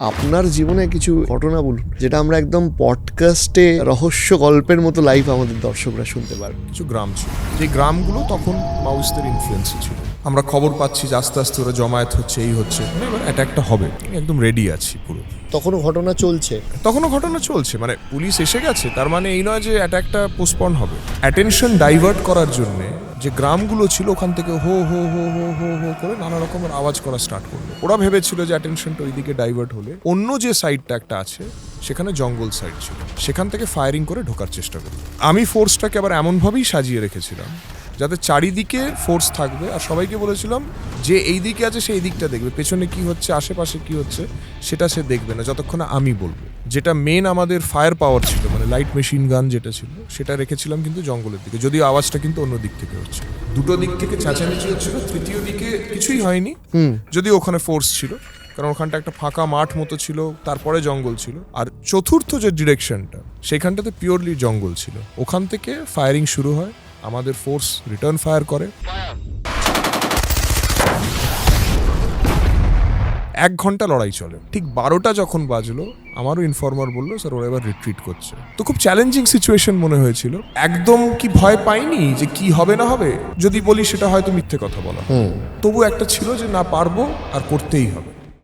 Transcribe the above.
আপনার জীবনে কিছু ঘটনা বলুন যেটা আমরা একদম পডকাস্টে রহস্য গল্পের মতো লাইভ আমাদের দর্শকরা শুনতে পারবে কিছু গ্রাম ছিল। যে গ্রামগুলো তখন মাউসদের ইনফ্লুয়েন্স ছিল। আমরা খবর পাচ্ছি যে আস্তে আস্তে ওরা জমায়েত হচ্ছে এই হচ্ছে। এবার অ্যাটাকটা হবে। একদম রেডি আছি পুরো। তখনও ঘটনা চলছে? তখনও ঘটনা চলছে। মানে পুলিশ এসে গেছে তার মানে এই নয় যে অ্যাটাকটা পোস্টপন হবে। অ্যাটেনশন ডাইভার্ট করার জন্য যে গ্রামগুলো ছিল ওখান থেকে হো হো হো হো হো হো করে নানা রকমের আওয়াজ করা স্টার্ট করল। ওরা ভেবেছিল যে অ্যাটেনশনটা ওইদিকে ডাইভার্ট হলে অন্য যে সাইডটা একটা আছে, সেখানে জঙ্গল সাইড ছিল। সেখান থেকে ফায়ারিং করে ঢোকার চেষ্টা করল। আমি ফোর্সটাকে আবার এমনভাবেই সাজিয়ে রেখেছিলাম যাতে চারিদিকে ফোর্স থাকবে। আর সবাইকে বলেছিলাম যে এই দিকে আছে সেই দিকটা দেখবে। পেছনে কি হচ্ছে আশেপাশে কি হচ্ছে সেটা সে দেখবে না। যতক্ষণ আমি বলব। যেটা মেন আমাদের ফায়ার পাওয়ার ছিল মানে লাইট মেশিন গান যেটা ছিল সেটা রেখেছিলাম কিন্তু জঙ্গলের দিকে। যদিও আওয়াজটা কিন্তু অন্য দিক থেকে হচ্ছে। দুটো দিক থেকে চেঁচামেচি হচ্ছিল তৃতীয় দিকে কিছুই হয়নি। যদিও ওখানে ফোর্স ছিল কারণ ওখানটা একটা ফাঁকা মাঠ মতো ছিল তারপরে জঙ্গল ছিল। আর চতুর্থ যে ডিরেকশনটা সেখানটাতে পিওরলি জঙ্গল ছিল। ওখান থেকে ফায়ারিং শুরু হয়। আমাদের ফোর্স রিটার্ন ফায়ার করে। এক ঘণ্টা লড়াই চলে। ঠিক বারোটা যখন বাজলো আমারও ইনফর্মার বলল স্যার ওরা এবার রিট্রিট করছে। তো খুব চ্যালেঞ্জিং সিচুয়েশন মনে হয়েছিল। একদম কি ভয় পাইনি যে কি হবে না হবে? যদি বলি সেটা হয়তো মিথ্যে কথা বলা। তবু একটা ছিল যে না পারব আর করতেই হবে।